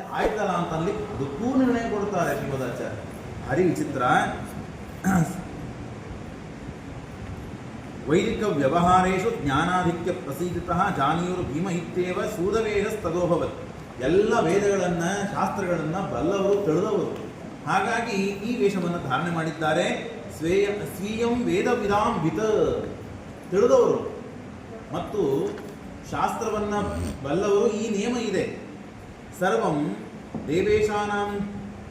ಆಯ್ತಲ್ಲ ಅಂತ ಅಲ್ಲಿ ಅದಕ್ಕೂ ನಿರ್ಣಯ ಕೊಡ್ತಾರೆ ಶ್ರೀಮದಾಚಾರ್ಯ ಹರಿ ವಿಚಿತ್ರ. ವೈದಿಕ ವ್ಯವಹಾರೇಶು ಜ್ಞಾನಾಧಿಕ್ಯ ಪ್ರಸೀದಿತ ಜಾನಿಯೂರು ಭೀಮ ಇತ್ಯೇವ ಸೂದವೇದಸ್ತದೋಭವತ್ ಎಲ್ಲ ವೇದಗಳನ್ನ, ಶಾಸ್ತ್ರಗಳನ್ನ ಬಲ್ಲವರು ತಿಳಿದವರು. ಹಾಗಾಗಿ ಈ ವೇಷವನ್ನು ಧಾರಣೆ ಮಾಡಿದ್ದಾರೆ ಸ್ವೇಯ, ಸ್ವೀಯಂ ವೇದ ವಿಧಾಂ ವಿತ ತಿಳಿದವರು. ಮತ್ತು ಶಾಸ್ತ್ರವನ್ನ ಬಲ್ಲವರು ಈ ನಿಯಮ ಇದೆ. ಸರ್ವಂ ದೇವೇಶಾನಾಂ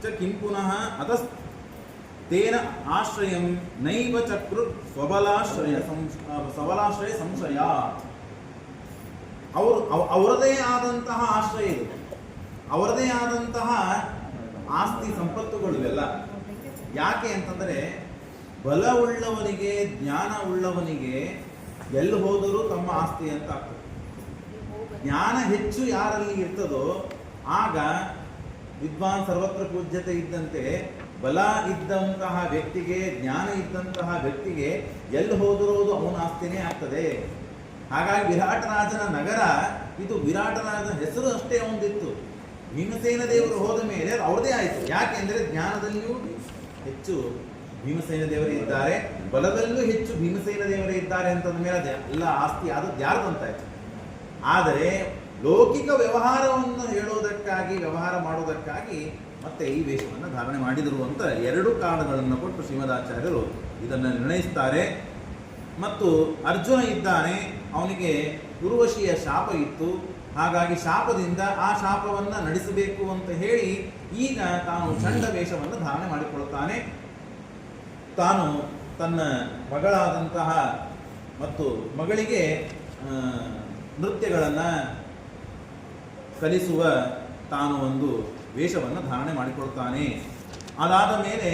ಚ ಕಿಂ ಪುನಃ ಅತಸ್ ತೇನ ಆಶ್ರಯಂ ನೈವ ಚಕ್ರು ಸ್ವಬಲಾಶ್ರಯ ಸಬಲಾಶ್ರಯ ಸಂಶಯ ಅವರು ಅವ- ಅವರದೇ ಆದಂತಹ ಆಶ್ರಯ ಇದು. ಅವರದೇ ಆದಂತಹ ಆಸ್ತಿ ಸಂಪತ್ತುಗಳು ಇವೆಲ್ಲ. ಯಾಕೆ ಅಂತಂದರೆ ಬಲವುಳ್ಳವನಿಗೆ ಜ್ಞಾನ ಉಳ್ಳವನಿಗೆ ಎಲ್ಲಿ ಹೋದರೂ ತಮ್ಮ ಆಸ್ತಿ ಅಂತ ಆಗ್ತದೆ. ಜ್ಞಾನ ಹೆಚ್ಚು ಯಾರಲ್ಲಿ ಇರ್ತದೋ ಆಗ ವಿದ್ವಾನ್ ಸರ್ವತ್ರ ಪೂಜ್ಯತೆ ಇದ್ದಂತೆ ಬಲ ಇದ್ದಂತಹ ವ್ಯಕ್ತಿಗೆ, ಜ್ಞಾನ ಇದ್ದಂತಹ ವ್ಯಕ್ತಿಗೆ ಎಲ್ಲಿ ಹೋದರೂ ಅದು ಅವನ ಆಸ್ತಿನೇ ಆಗ್ತದೆ. ಹಾಗಾಗಿ ವಿರಾಟರಾಜನ ನಗರ, ಇದು ವಿರಾಟರಾಜನ ಹೆಸರು ಅಷ್ಟೇ ಒಂದಿತ್ತು. ಭೀಮಸೇನ ದೇವರು ಹೋದ ಮೇಲೆ ಅವ್ರದೇ ಆಯಿತು. ಯಾಕೆಂದರೆ ಜ್ಞಾನದಲ್ಲಿಯೂ ಹೆಚ್ಚು ಭೀಮಸೇನ ದೇವರೇ ಇದ್ದಾರೆ, ಬಲದಲ್ಲೂ ಹೆಚ್ಚು ಭೀಮಸೇನ ದೇವರೇ ಇದ್ದಾರೆ ಅಂತಂದ ಮೇಲೆ ಎಲ್ಲ ಆಸ್ತಿ ಆದದ್ದು ಯಾರ್ದು ಅಂತಾಯ್ತು ಆದರೆ ಲೌಕಿಕ ವ್ಯವಹಾರವನ್ನು ಹೇಳೋದಕ್ಕಾಗಿ, ವ್ಯವಹಾರ ಮಾಡೋದಕ್ಕಾಗಿ ಮತ್ತೆ ಈ ವೇಷವನ್ನು ಧಾರಣೆ ಮಾಡಿದರು ಅಂತ ಎರಡು ಕಾರಣಗಳನ್ನು ಕೊಟ್ಟು ಶ್ರೀಮದಾಚಾರ್ಯರು ಇದನ್ನು ನಿರ್ಣಯಿಸ್ತಾರೆ. ಮತ್ತು ಅರ್ಜುನ ಇದ್ದಾನೆ, ಅವನಿಗೆ ಉರ್ವಶಿಯ ಶಾಪ ಇತ್ತು. ಹಾಗಾಗಿ ಶಾಪದಿಂದ ಆ ಶಾಪವನ್ನು ನಡೆಸಬೇಕು ಅಂತ ಹೇಳಿ ಈಗ ತಾನು ಚಂಡ ವೇಷವನ್ನು ಧಾರಣೆ ಮಾಡಿಕೊಳ್ಳುತ್ತಾನೆ. ತಾನು ತನ್ನ ಮಗಳಾದಂತಹ ಮತ್ತು ಮಗಳಿಗೆ ನೃತ್ಯಗಳನ್ನು ಕಲಿಸುವ ತಾನು ಒಂದು ವೇಷವನ್ನು ಧಾರಣೆ ಮಾಡಿಕೊಳ್ತಾನೆ. ಅದಾದ ಮೇಲೆ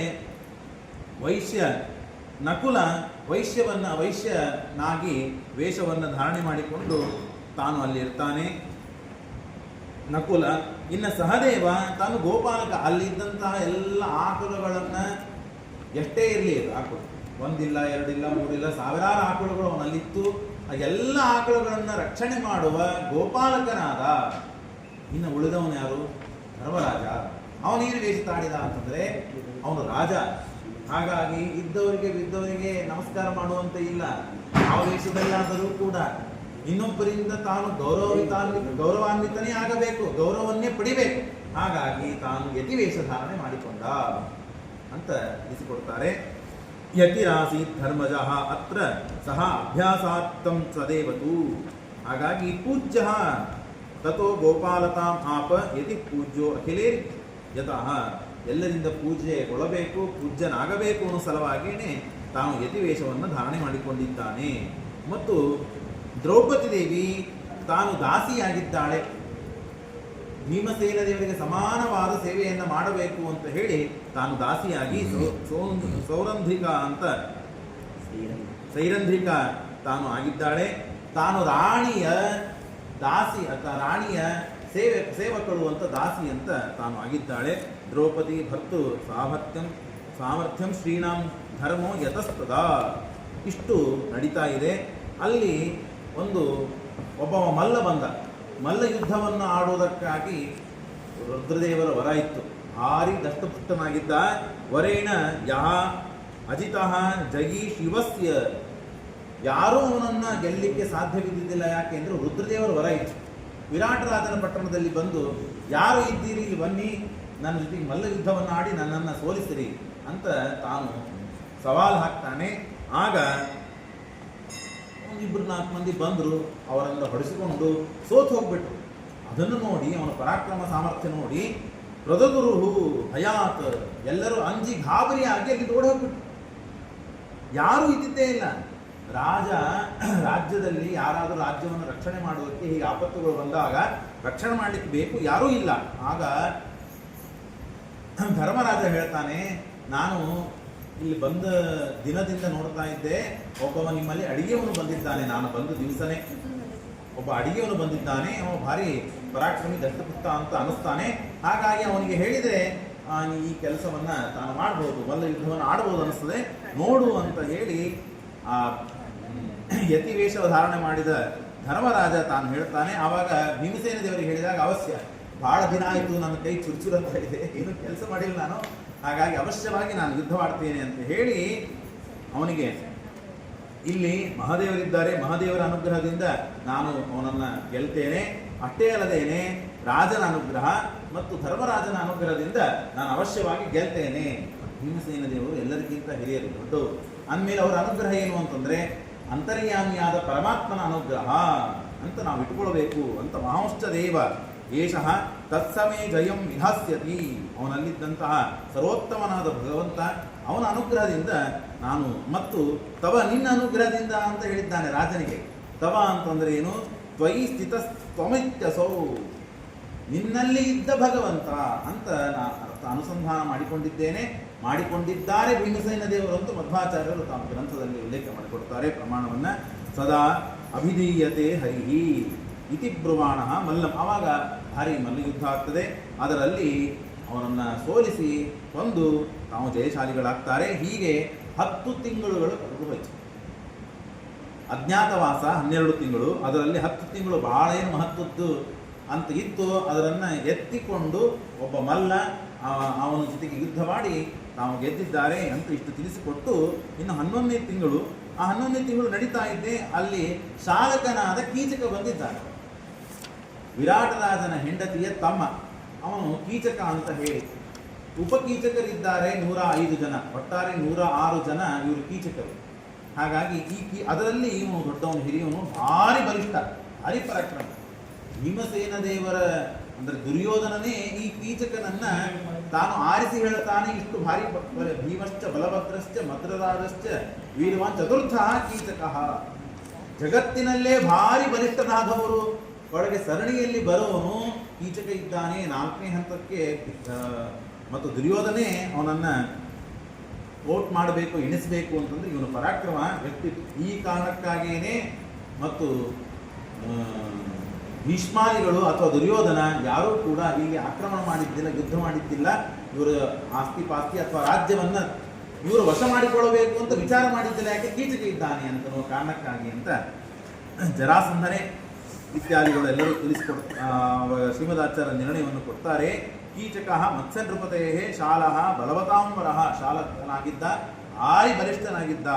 ವೈಶ್ಯ ನಕುಲ ವೈಶ್ಯವನ್ನು ವೈಶ್ಯನಾಗಿ ವೇಷವನ್ನು ಧಾರಣೆ ಮಾಡಿಕೊಂಡು ತಾನು ಅಲ್ಲಿ ಇರ್ತಾನೆ. ನಕುಲ ಇನ್ನು ಸಹದೇವ ತಾನು ಗೋಪಾಲಕ ಅಲ್ಲಿದ್ದಂತಹ ಎಲ್ಲ ಆಕುಲಗಳನ್ನು ಎಷ್ಟೇ ಇರಲಿ ಅದು ಆಕಳು ಒಂದಿಲ್ಲ, ಎರಡಿಲ್ಲ ಮೂರಿಲ್ಲ ಸಾವಿರಾರು ಆಕಳುಗಳು ಅವನಲ್ಲಿತ್ತು. ಆ ಎಲ್ಲ ಆಕಳುಗಳನ್ನು ರಕ್ಷಣೆ ಮಾಡುವ ಗೋಪಾಲಕನಾದ ಇನ್ನು ಉಳಿದವನು ಯಾರು? ಧರ್ಮರಾಜ. ಅವನು ವೇಷ ತಾಡಿದ ಅಂತಂದ್ರೆ ಅವನು ರಾಜ. ಹಾಗಾಗಿ ಇದ್ದವರಿಗೆ ಬಿದ್ದವರಿಗೆ ನಮಸ್ಕಾರ ಮಾಡುವಂತೆ ಇಲ್ಲ. ಯಾವ ವೇಷದಲ್ಲಾದರೂ ಕೂಡ ಇನ್ನೊಬ್ಬರಿಂದ ತಾನು ಗೌರವಿತಾನ್ವಿತ ಗೌರವಾನ್ವಿತನೇ ಆಗಬೇಕು, ಗೌರವನ್ನೇ ಪಡಿಬೇಕು. ಹಾಗಾಗಿ ತಾನು ಯತಿ ವೇಷ ಮಾಡಿಕೊಂಡ. ಅಂತ ತಿಳಿಸಿಕೊಡ್ತಾರೆ. ಯತಿರಾಸಿ ಧರ್ಮಜ ಅತ್ರ ಸಹ ಅಭ್ಯಾಸಾರ್ಥಂ ಸದೇವತು. ಹಾಗಾಗಿ ಪೂಜ್ಯ ತಥೋ ಗೋಪಾಲತಾಂ ಆಪ ಯತಿ ಪೂಜ್ಯೋ ಅಖಿಲೇ ಯತಃ ಎಲ್ಲರಿಂದ ಪೂಜೆಗೊಳ್ಳಬೇಕು ಪೂಜ್ಯನಾಗಬೇಕು ಅನ್ನೋ ಸಲುವಾಗಿಯೇ ತಾನು ಯತಿವೇಷವನ್ನು ಧಾರಣೆ ಮಾಡಿಕೊಂಡಿದ್ದಾನೆ. ಮತ್ತು ದ್ರೌಪದಿ ದೇವಿ ತಾನು ದಾಸಿಯಾಗಿದ್ದಾಳೆ. ಭೀಮಸೇನ ದೇವರಿಗೆ ಸಮಾನವಾದ ಸೇವೆಯನ್ನು ಮಾಡಬೇಕು ಅಂತ ಹೇಳಿ ತಾನು ದಾಸಿಯಾಗಿ ಸೌರಂಧಿಕ ಸೌ- ಸೌರಂಧ್ರಿಕ ಅಂತ ಸೈರಂಧ್ರಿಕ ತಾನು ಆಗಿದ್ದಾಳೆ. ತಾನು ರಾಣಿಯ ದಾಸಿ ಅಥವಾ ರಾಣಿಯ ಸೇವೆ ಸೇವಕಳು ಅಂತ ದಾಸಿ ಅಂತ ತಾನು ಆಗಿದ್ದಾಳೆ. ದ್ರೌಪದಿ ಭರ್ತು ಸಾಮರ್ಥ್ಯಂ ಸಾಮರ್ಥ್ಯಂ ಶ್ರೀನಾಮ್ ಧರ್ಮೋ ಯತಸ್ತದ. ಇಷ್ಟು ನಡೀತಾ ಇದೆ. ಅಲ್ಲಿ ಒಂದು ಒಬ್ಬ ಮಲ್ಲ ಬಂದ. ಮಲ್ಲ ಯುದ್ಧವನ್ನು ಆಡುವುದಕ್ಕಾಗಿ ರುದ್ರದೇವರ ವರ ಇತ್ತು. ಭಾರಿ ದಷ್ಟಪುಷ್ಟನಾಗಿದ್ದ ವರೇಣ ಯಹ ಅಜಿತಃ ಜಗಿ ಶಿವಸ್ಯ ಯಾರೂ ಅವನನ್ನ ಗೆಲ್ಲಲಿಕ್ಕೆ ಸಾಧ್ಯವಿದ್ದಿದ್ದಿಲ್ಲ ಯಾಕೆ ಅಂದ್ರೆ ರುದ್ರದೇವರ ವರ ಇತ್ತು. ವಿರಾಟರಾಜನ ಪಟ್ಟಣದಲ್ಲಿ ಬಂದು, ಯಾರು ಇದ್ದೀರಿ? ಇಲ್ಲಿ ಬನ್ನಿ. ನನ್ನ ಜೊತೆಗೆ ಮಲ್ಲ ಯುದ್ಧವನ್ನು ಆಡಿ ನನ್ನನ್ನು ಸೋಲಿಸಿರಿ ಅಂತ ತಾನು ಸವಾಲು ಹಾಕ್ತಾನೆ. ಆಗ ಒಂದಿಬ್ರು ನಾಲ್ಕು ಮಂದಿ ಬಂದರು, ಅವರನ್ನು ಹೊಡೆಸಿಕೊಂಡು ಸೋತು ಹೋಗ್ಬಿಟ್ರು. ಅದನ್ನು ನೋಡಿ, ಅವನ ಪರಾಕ್ರಮ ಸಾಮರ್ಥ್ಯ ನೋಡಿ, ಪ್ರದಗುರು ಹಯಾತ್, ಎಲ್ಲರೂ ಅಂಜಿ ಗಾಬರಿಯಾಗಿ ಅಲ್ಲಿ ಓಡಿ ಹೋಗ್ಬಿಟ್ರು. ಯಾರೂ ಇದ್ದಿದ್ದೇ ಇಲ್ಲ. ರಾಜ ರಾಜ್ಯದಲ್ಲಿ ಯಾರಾದರೂ ರಾಜ್ಯವನ್ನು ರಕ್ಷಣೆ ಮಾಡೋದಕ್ಕೆ ಹೀಗೆ ಆಪತ್ತುಗಳು ಬಂದಾಗ ರಕ್ಷಣೆ ಮಾಡಲಿಕ್ಕೆ ಬೇಕು ಯಾರೂ ಇಲ್ಲ. ಆಗ ಧರ್ಮರಾಜ ಹೇಳ್ತಾನೆ, ನಾನು ಇಲ್ಲಿ ಬಂದ ದಿನದಿಂದ ನೋಡ್ತಾ ಇದ್ದೆ, ಒಬ್ಬವ ನಿಮ್ಮಲ್ಲಿ ಅಡಿಗೆಯವನು ಬಂದಿದ್ದಾನೆ. ನಾನು ಬಂದ ದಿವಸನೇ ಒಬ್ಬ ಅಡಿಗೆಯವನು ಬಂದಿದ್ದಾನೆ. ಅವ ಭಾರಿ ಪರಾಕ್ರಮಿ ದಷ್ಟಪುಷ್ಟ ಅಂತ ಅನಿಸ್ತಾನೆ ಹಾಗಾಗಿ ಅವನಿಗೆ ಹೇಳಿದರೆ ಈ ಕೆಲಸವನ್ನ ತಾನು ಮಾಡ್ಬೋದು ಬಲ್ಲ ಯುದ್ಧವನ್ನು ಆಡ್ಬೋದು ಅನಿಸ್ತದೆ ನೋಡು ಅಂತ ಹೇಳಿ ಆ ಯತಿ ವೇಷ ಧಾರಣೆ ಮಾಡಿದ ಧರ್ಮರಾಜ ತಾನು ಹೇಳ್ತಾನೆ, ಆವಾಗ ಭೀಮಸೇನ ದೇವರಿಗೆ ಹೇಳಿದಾಗ ಅವಶ್ಯ ಬಹಳ ದಿನ ಆಯಿತು ನನ್ನ ಕೈ ಚುರುಚುರು ಅಂತ ಇದೆ, ಏನು ಕೆಲಸ ಮಾಡಿಲ್ಲ ನಾನು, ಹಾಗಾಗಿ ಅವಶ್ಯವಾಗಿ ನಾನು ಯುದ್ಧ ಮಾಡ್ತೇನೆ ಅಂತ ಹೇಳಿ ಅವನಿಗೆ, ಇಲ್ಲಿ ಮಹಾದೇವರಿದ್ದಾರೆ, ಮಹಾದೇವರ ಅನುಗ್ರಹದಿಂದ ನಾನು ಅವನನ್ನು ಗೆಲ್ತೇನೆ ಅಷ್ಟೇ ಅಲ್ಲದೇನೆ ರಾಜನ ಅನುಗ್ರಹ ಮತ್ತು ಧರ್ಮರಾಜನ ಅನುಗ್ರಹದಿಂದ ನಾನು ಅವಶ್ಯವಾಗಿ ಗೆಲ್ತೇನೆ. ಭೀಮಸೇನ ದೇವರು ಎಲ್ಲರಿಗಿಂತ ಹಿರಿಯರು, ದೊಡ್ಡವರು. ಅಂದಮೇಲೆ ಅವರ ಅನುಗ್ರಹ ಏನು ಅಂತಂದ್ರೆ ಅಂತರ್ಯಾಮಿಯಾದ ಪರಮಾತ್ಮನ ಅನುಗ್ರಹ ಅಂತ ನಾವು ಇಟ್ಟುಕೊಳ್ಳಬೇಕು ಅಂತ ಮಹಾಂಶ್ಚ ದೇವ ಏಷಃ ತತ್ಸಮೇ ಜಯಂ ವಿಧಾಸ್ಯತಿ ಅವನಲ್ಲಿದ್ದಂತಹ ಸರ್ವೋತ್ತಮನಾದ ಭಗವಂತ ಅವನ ಅನುಗ್ರಹದಿಂದ ನಾನು ಮತ್ತು ತವ ನಿನ್ನ ಅನುಗ್ರಹದಿಂದ ಅಂತ ಹೇಳಿದ್ದಾನೆ ರಾಜನಿಗೆ. ತವ ಅಂತಂದ್ರೆ ಏನು? ತ್ವಯಿ ಸ್ಥಿತ ತ್ವಮಿತ್ಯಸೌ ನಿನ್ನಲ್ಲಿ ಇದ್ದ ಭಗವಂತ ಅಂತ ನಾನು ಅನುಸಂಧಾನ ಮಾಡಿಕೊಂಡಿದ್ದೇನೆ. ಮಾಡಿಕೊಂಡಿದ್ದಾರೆ ಭೀಮಸೇನ ದೇವರು ಅಂತ ಮಧ್ವಾಚಾರ್ಯರು ತಮ್ಮ ಗ್ರಂಥದಲ್ಲಿ ಉಲ್ಲೇಖ ಮಾಡಿಕೊಡ್ತಾರೆ. ಪ್ರಮಾಣವನ್ನ ಸದಾ ಅಭಿಧೀಯತೆ ಹರಿಹಿ ಇತಿ ಬ್ರುವಾಣ ಮಲ್ಲಂ. ಆವಾಗ ಭಾರಿ ಮಲ್ಲಯುದ್ಧ ಆಗ್ತದೆ. ಅದರಲ್ಲಿ ಅವನನ್ನು ಸೋಲಿಸಿ ಕೊಂದು ತಾವು ಜಯಶಾಲಿಗಳಾಗ್ತಾರೆ. ಹೀಗೆ ಹತ್ತು ತಿಂಗಳುಗಳು ಕಳೆದು ಅಜ್ಞಾತವಾಸ ಹನ್ನೆರಡು ತಿಂಗಳು. ಅದರಲ್ಲಿ ಹತ್ತು ತಿಂಗಳು ಬಹಳ ಏನು ಮಹತ್ವದ್ದು ಅಂತ ಇತ್ತು. ಅದರನ್ನ ಎತ್ತಿಕೊಂಡು ಒಬ್ಬ ಮಲ್ಲ ಅವನ ಜೊತೆಗೆ ಯುದ್ಧ ಮಾಡಿ ತಾವು ಗೆದ್ದಿದ್ದಾರೆ ಅಂತ ಇಷ್ಟು ತಿಳಿಸಿಕೊಟ್ಟು ಇನ್ನು ಹನ್ನೊಂದನೇ ತಿಂಗಳು, ಆ ಹನ್ನೊಂದನೇ ತಿಂಗಳು ನಡೀತಾ ಇದ್ದೆ ಅಲ್ಲಿ ಶಾಲಕನಾದ ಕೀಚಕ ಬಂದಿದ್ದಾನೆ. ವಿರಾಟರಾಜನ ಹೆಂಡತಿಯ ತಮ್ಮ. ಅವನು ಕೀಚಕ ಅಂತ ಹೇಳಿ. ಉಪಕೀಚಕರಿದ್ದಾರೆ ನೂರ ಐದು ಜನ. ಒಟ್ಟಾರೆ ನೂರ ಆರು ಜನ ಇವರು ಕೀಚಕರು. ಹಾಗಾಗಿ ಈ ಕೀ, ಅದರಲ್ಲಿ ಇವನು ದೊಡ್ಡವನು, ಹಿರಿಯವನು ಭಾರಿ ಬಲಿಷ್ಠ ಭಾರಿ ಪರಾಕ್ರಮ ಭೀಮಸೇನ ದೇವರ ಅಂದ್ರೆ ದುರ್ಯೋಧನನೇ ಈ ಕೀಚಕನನ್ನ ತಾನು ಆರಿಸಿ ಹೇಳ್ತಾನೆ, ಇಷ್ಟು ಭಾರಿ ಭೀಮಶ್ಚ ಬಲಭದ್ರಶ್ಚ ಮದ್ರರಾಜಶ್ಚ ವೀರವಾನ್ ಚತುರ್ಥ ಕೀಚಕ. ಜಗತ್ತಿನಲ್ಲೇ ಭಾರಿ ಬಲಿಷ್ಠನಾದವರು. ಒಳಗೆ ಸರಣಿಯಲ್ಲಿ ಬರೋನು ಕೀಚಕ ಇದ್ದಾನೆ ನಾಲ್ಕನೇ ಹಂತಕ್ಕೆ ಮತ್ತು ದುರ್ಯೋಧನೆ ಅವನನ್ನ ವೋಟ್ ಮಾಡಬೇಕು, ಎಣಿಸಬೇಕು ಅಂತಂದ್ರೆ ಇವನು ಪರಾಕ್ರಮ ವ್ಯಕ್ತಿ ಈ ಕಾರಣಕ್ಕಾಗಿಯೇ ಮತ್ತು ಭೀಷ್ಮಾದಿಗಳು ಅಥವಾ ದುರ್ಯೋಧನ ಯಾರೂ ಕೂಡ ಇಲ್ಲಿ ಆಕ್ರಮಣ ಮಾಡಿದ್ದಿಲ್ಲ, ಯುದ್ಧ ಮಾಡಿದ್ದಿಲ್ಲ. ಇವರ ಆಸ್ತಿ ಪಾಸ್ತಿ ಅಥವಾ ರಾಜ್ಯವನ್ನ ಇವರು ವಶ ಮಾಡಿಕೊಳ್ಳಬೇಕು ಅಂತ ವಿಚಾರ ಮಾಡಿದ್ದಿಲ್ಲ, ಯಾಕೆ ಕೀಚಕ ಇದ್ದಾನೆ ಅಂತ ಕಾರಣಕ್ಕಾಗಿ ಅಂತ ಜರಾಸಂಧನೆ ಇತ್ಯಾದಿಗಳೆಲ್ಲರೂ ತಿಳಿಸಿಕೊಡ್ ಶ್ರೀಮದಾಚಾರ್ಯ ನಿರ್ಣಯವನ್ನು ಕೊಡ್ತಾರೆ. ಕೀಚಕ ಮತ್ಸ್ಯ ನೃಪತೆಯೇ ಶಾಲಹ ಬಲವತಾಂಬರ ಶಾಲಕನಾಗಿದ್ದ ಆರಿ ಬಲಿಷ್ಠನಾಗಿದ್ದ